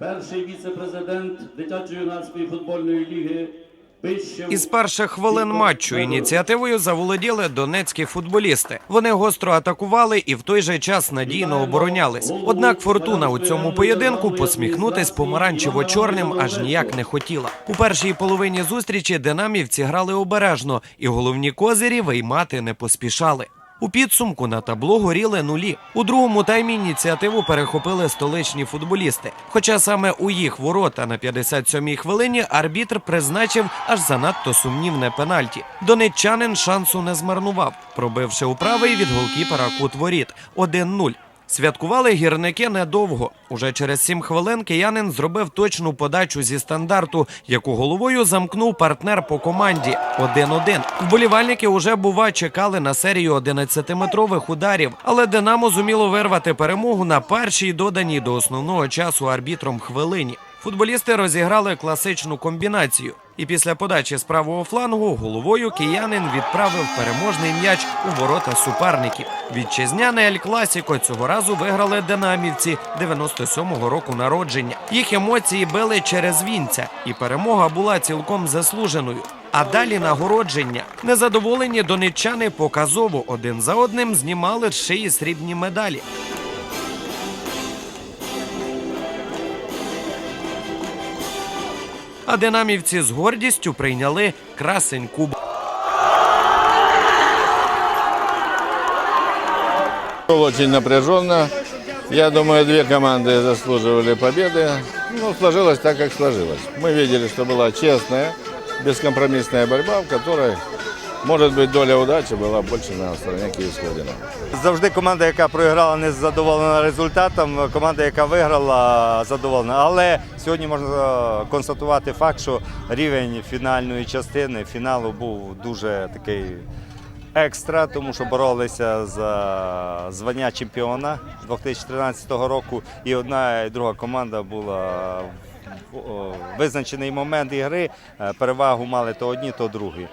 перший віце-президент дитячо-юнацької футбольної ліги. Із перших хвилин матчу ініціативою заволоділи донецькі футболісти. Вони гостро атакували і в той же час надійно оборонялись. Однак фортуна у цьому поєдинку посміхнутись помаранчево-чорним аж ніяк не хотіла. У першій половині зустрічі динамівці грали обережно, і головні козирі виймати не поспішали. У підсумку на табло горіли нулі. У другому таймі ініціативу перехопили столичні футболісти. Хоча саме у їх ворота на 57-й хвилині арбітр призначив аж занадто сумнівне пенальті. Донеччанин шансу не змарнував, пробивши у правий від голкіпера кут воріт 1-0. Святкували гірники недовго. Уже через сім хвилин киянин зробив точну подачу зі стандарту, яку головою замкнув партнер по команді 1-1. Вболівальники уже бува чекали на серію 11-метрових ударів, але Динамо зуміло вирвати перемогу на першій доданій до основного часу арбітром хвилині. Футболісти розіграли класичну комбінацію. І після подачі з правого флангу головою киянин відправив переможний м'яч у ворота суперників. Вітчизняне Ель Класіко цього разу виграли динамівці 97-го року народження. Їх емоції били через вінця, і перемога була цілком заслуженою. А далі нагородження. Незадоволені донеччани показово один за одним знімали шиї срібні медалі. А динамівці з гордістю прийняли красень куб. Было Очень напряженно. Я думаю, две команды заслуживали победы. Ну, сложилось так, как сложилось. Мы видели, что была честная, бескомпромиссная борьба, в которой, может быть, доля удачи была больше на стороне Киевского «Динамо». Завжди команда, яка програла, не задоволена результатом. Команда, яка виграла, задоволена. Але сьогодні можна е, констатувати факт, що рівень фінальної частини фіналу був дуже такий екстра, тому що боролися за звання чемпіона 2013 року. І одна і друга команда була визначений момент ігри. е, Перевагу мали то одні, то другі.